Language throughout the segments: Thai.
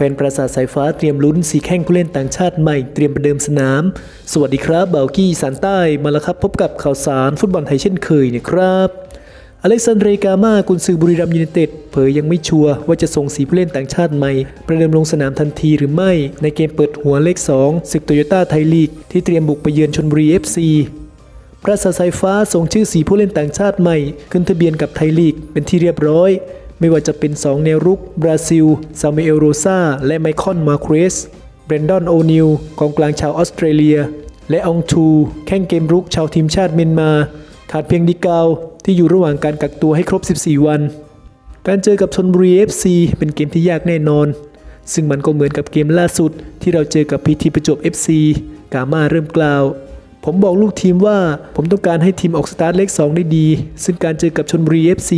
ฟนประสาทสายฟ้าเตรียมลุ้นสีแข้งผู้เล่นต่างชาติใหม่เตรียมประเดิมสนาม สวัสดีครับเบากี้สานใต้มาแล้วครับ พบกับข่าวสารฟุตบอลไทยเช่นเคยนะครับอเล็กซานเดรกามากุนซือบุรีรัมย์ยูไนเต็ดเผยยังไม่ชัวร์ว่าจะส่งสีผู้เล่นต่างชาติใหม่ ประเดิมลงสนามทันทีหรือไม่ ในเกมเปิดหัวเลข 2 ศึกโตโยต้าไทยลีก ที่เตรียมบุกไปเยือนชนบุรี FC ประสาทสายฟ้าส่งชื่อสีผู้เล่นต่างชาติใหม่ ขึ้นทะเบียนกับไทยลีกเป็นที่เรียบร้อย ไม่ว่าจะเป็น2แนวรุกบราซิล ซามูเอลโรซาและไมคอนมาครสเบรนดอนโอนิลกองกลางชาวออสเตรเลีย และอองทูแข้งเกมรุกชาวทีมชาติเมียนมา ขาดเพียงดิกาวที่อยู่ระหว่างการกักตัวให้ครบ 14 วัน การเจอกับชนบุรี FC เป็นเกมที่ยากแน่นอน ซึ่งมันก็เหมือนกับเกมล่าสุดที่เราเจอกับพีทีประจวบ FC กามาเริ่มกล่าว ผมบอกลูกทีมว่าผมต้องการให้ทีมออกสตาร์ทเลข 2 ได้ดี ซึ่งการเจอกับชนบุรี FC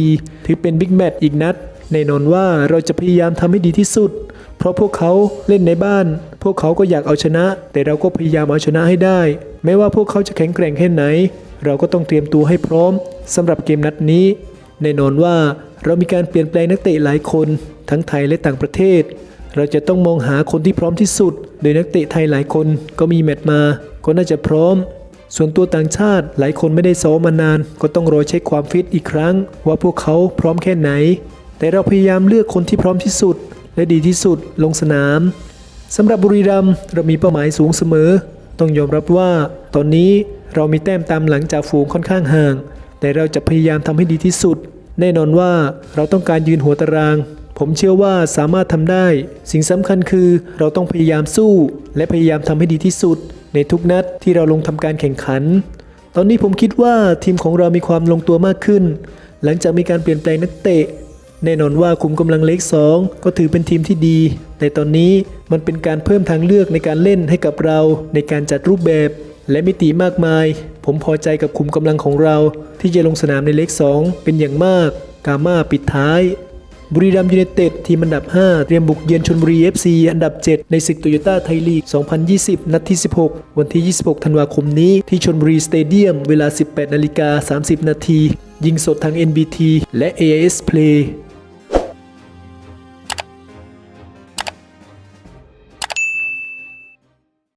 ถือเป็นบิ๊กแมตช์อีกนัด แน่นอนว่าเราจะพยายามทำให้ดีที่สุด เพราะพวกเขาเล่นในบ้าน พวกเขาก็อยากเอาชนะ แต่เราก็พยายามเอาชนะให้ได้ แม้ว่าพวกเขาจะแข็งแกร่งแค่ไหน เราก็ต้องเตรียมตัวให้พร้อมสำหรับเกมนัดนี้ แน่นอนว่าเรามีการเปลี่ยนแปลงนักเตะหลายคน ทั้งไทยและต่างประเทศ เราจะต้องมองหาคนที่พร้อมที่สุด โดยนักเตะไทยหลายคนก็มีแมตช์มา ก็น่าจะพร้อม ส่วนตัวต่างชาติหลายคนไม่ได้ซ้อมมานาน ก็ต้องรอเช็คความฟิตอีกครั้ง ว่าพวกเขาพร้อมแค่ไหน แต่เราพยายามเลือกคนที่พร้อมที่สุด และดีที่สุดลงสนามสำหรับบุรีรัมย์เรามีเป้าหมายสูงเสมอ ต้องยอมรับว่า ตอนนี้เรามีแต้มตามหลังจากฝูงค่อนข้างห่าง แต่เราจะพยายามทำให้ดีที่สุด แน่นอนว่าเราต้องการยืนหัวตาราง ผมเชื่อว่าสามารถทำได้ สิ่งสำคัญคือเราต้องพยายามสู้ และพยายามทำให้ดีที่สุด ในทุกนัดที่เราลงทำการแข่งขัน ตอนนี้ผมคิดว่าทีมของเรามีความลงตัวมากขึ้น หลังจากมีการเปลี่ยนแปลงนักเตะ แน่นอนว่าคุมกำลังเล็กสองก็ถือเป็นทีมที่ดี แต่ตอนนี้มันเป็นการเพิ่มทางเลือกในการเล่นให้กับเราในการจัดรูปแบบและมิติมากมาย ผมพอใจกับคุมกำลังของเรา ที่จะลงสนามในเล็กสองเป็นอย่างมาก กาม่าปิดท้าย บุรีรัมย์ยูเนเต็ดทีมอันดับ 5 เตรียมบุกเยือนชนบุรี FC อันดับ 7 ในศึกโตโยต้าไทยลีก 2020 นัดที่ 16 วันที่ 26 ธันวาคมนี้ที่ชนบุรีสเตเดียม เวลา 18นาฬิกา30 นาที ยิงสดทาง NBT และ AIS Play